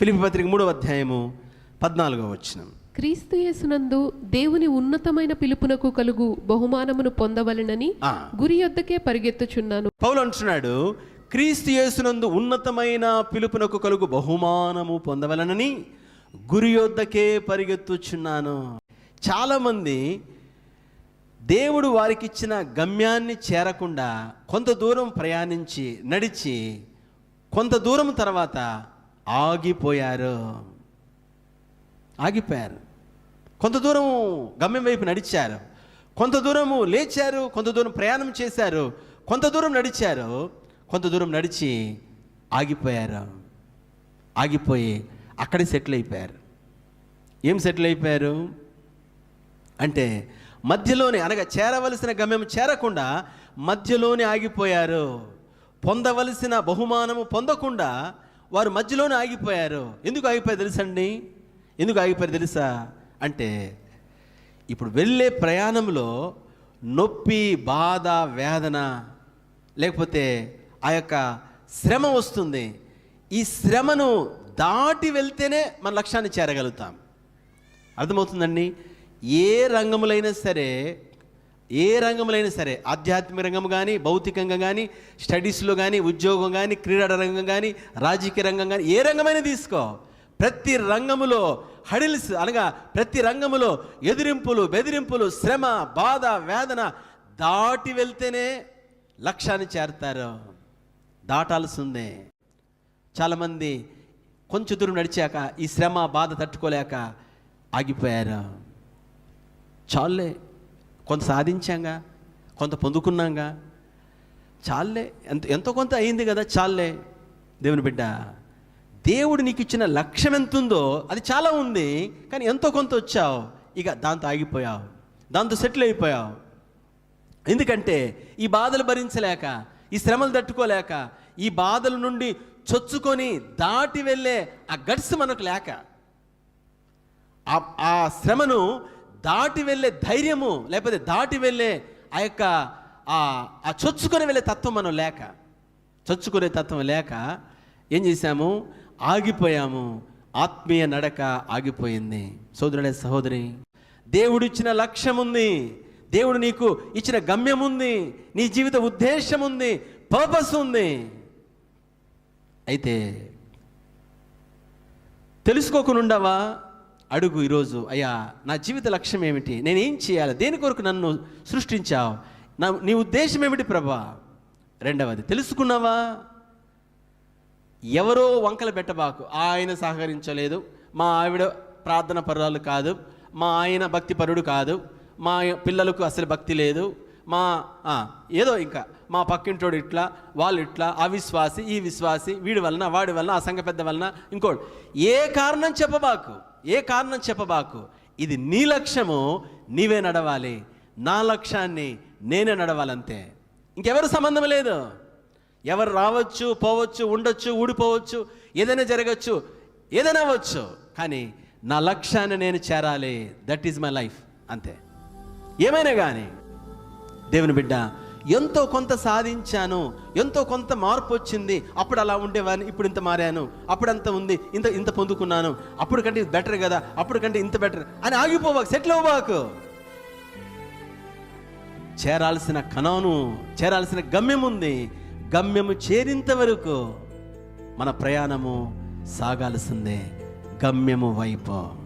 ఫిలిపి పత్రిక మూడవ అధ్యాయము పద్నాలుగో వచనం. క్రీస్తు యేసునందు దేవుని ఉన్నతమైన పిలుపునకు కలుగు బహుమానమును పొందవలెనని. గురి యొద్దకే పరిగెత్తుచున్నాను. పౌలు అంటున్నాడు క్రీస్తు యేసునందు ఉన్నతమైన పిలుపునకు కలుగు బహుమానము పొందవలనని గురి యొద్దకే పరిగెత్తుచున్నాను. చాలామంది దేవుడు వారికి ఇచ్చిన గమ్యాన్ని చేరకుండా కొంత దూరం ప్రయాణించి నడిచి కొంత దూరం తర్వాత ఆగిపోయారు. ఆగిపోయారు. కొంత దూరం గమ్యం వైపు నడిచారు. కొంత దూరము లేచారు. కొంత దూరం ప్రయాణం చేశారు. కొంత దూరం నడిచారు. కొంత దూరం నడిచి ఆగిపోయారు. ఆగిపోయి అక్కడే సెటిల్ అయిపోయారు. ఏం సెటిల్ అయిపోయారు? అంటే మధ్యలోనే అనగా చేరవలసిన గమ్యం చేరకుండా మధ్యలోనే ఆగిపోయారు. పొందవలసిన బహుమానము పొందకుండా వారు మధ్యలోనే ఆగిపోయారు. ఎందుకు ఆగిపోయారు తెలుసండి ఎందుకు ఆగిపోయారు తెలుసా? అంటే ఇప్పుడు వెళ్ళే ప్రయాణంలో నొప్పి బాధ వేదన లేకపోతే ఆ యొక్క శ్రమ వస్తుంది. ఈ శ్రమను దాటి వెళ్తేనే మన లక్ష్యాన్ని చేరగలుగుతాం. అర్థమవుతుందండి? ఏ రంగములైనా సరే ఏ రంగంలో సరే ఆధ్యాత్మిక రంగం కానీ భౌతికంగా కానీ స్టడీస్లో కానీ ఉద్యోగం కానీ క్రీడా రంగం కానీ రాజకీయ రంగం కానీ ఏ రంగమైనా తీసుకో. ప్రతి రంగములో హడిల్స్ అనగా ప్రతి రంగములో ఎదిరింపులు బెదిరింపులు శ్రమ బాధ వేదన దాటి వెళ్తేనే లక్ష్యాన్ని చేరుతారు. దాటాల్సిందే. చాలామంది కొంచెం దూరం నడిచాక ఈ శ్రమ బాధ తట్టుకోలేక ఆగిపోయారు. చాలే కొంత సాధించాంగా కొంత పొందుకున్నాంగా. చాలే ఎంత ఎంతో కొంత అయింది కదా చాలే దేవుని బిడ్డ దేవుడు నీకు ఇచ్చిన లక్ష్యం ఎంత ఉందో అది చాలా ఉంది కానీ ఎంతో కొంత వచ్చావు ఇక దాంతో ఆగిపోయావు దాంతో సెటిల్ అయిపోయావు. ఎందుకంటే ఈ బాధలు భరించలేక ఈ శ్రమలు తట్టుకోలేక ఈ బాధల నుండి చొచ్చుకొని దాటి వెళ్ళే ఆ గట్స్ మనకు లేక ఆ- ఆ శ్రమను దాటి వెళ్ళే ధైర్యము లేకపోతే దాటి వెళ్ళే ఆ యొక్క ఆ ఆ చొచ్చుకొని వెళ్ళే తత్వం మనం లేక చొచ్చుకునే తత్వం లేక ఏం చేశాము? ఆగిపోయాము. ఆత్మీయ నడక ఆగిపోయింది. సోదరుడే సహోదరి దేవుడిచ్చిన లక్ష్యం ఉంది దేవుడు నీకు ఇచ్చిన గమ్యం ఉంది నీ జీవిత ఉద్దేశం ఉంది పర్పస్ ఉంది. అయితే తెలుసుకోకుండా అడుగు ఈరోజు అయ్యా నా జీవిత లక్ష్యం ఏమిటి? ఏం చేయాలి? దేని కొరకు నన్ను సృష్టించావు? నా నీ ఉద్దేశం ఏమిటి ప్రభా? రెండవది తెలుసుకున్నావా? ఎవరో వంకలు పెట్టబాకు. ఆయన సహకరించలేదు. మా ఆవిడ ప్రార్థన పరురాలు కాదు. మా ఆయన భక్తి పరుడు కాదు. మా పిల్లలకు అసలు భక్తి లేదు. మా ఏదో ఇంకా మా పక్కింటోడు ఇట్లా వాళ్ళు ఇట్లా అవిశ్వాసి ఈ విశ్వాసి వీడి వలన వాడి వలన ఆ సంఘ పెద్ద వలన ఇంకోటి ఏ కారణం చెప్పబాకు? ఏ కారణం చెప్పబాకు? ఇది నీ లక్ష్యము నీవే నడవాలి. నా లక్ష్యాన్ని నేనే నడవాలంతే. ఇంకెవరు సంబంధం లేదు. ఎవరు రావచ్చు పోవచ్చు ఉండొచ్చు ఊడిపోవచ్చు ఏదైనా జరగచ్చు ఏదైనా అవ్వచ్చు. కానీ నా లక్ష్యాన్ని నేను చేరాలి. దట్ ఈజ్ మై లైఫ్ అంతే. ఏమైనా కానీ దేవుని బిడ్డ ఎంతో కొంత సాధించాను ఎంతో కొంత మార్పు వచ్చింది అప్పుడు అలా ఉండేవాడిని ఇప్పుడు ఇంత మారాను అప్పుడు అంత ఉంది ఇంత ఇంత పొందుకున్నాను అప్పుడు కంటే ఇది బెటర్ కదా అప్పుడు కంటే ఇంత బెటర్ అని ఆగిపోవాకు సెటిల్ అవ్వబాకు చేరాల్సిన కణాను చేరాల్సిన గమ్యం ఉంది. గమ్యము చేరింత వరకు మన ప్రయాణము సాగాల్సిందే. గమ్యము వైపు.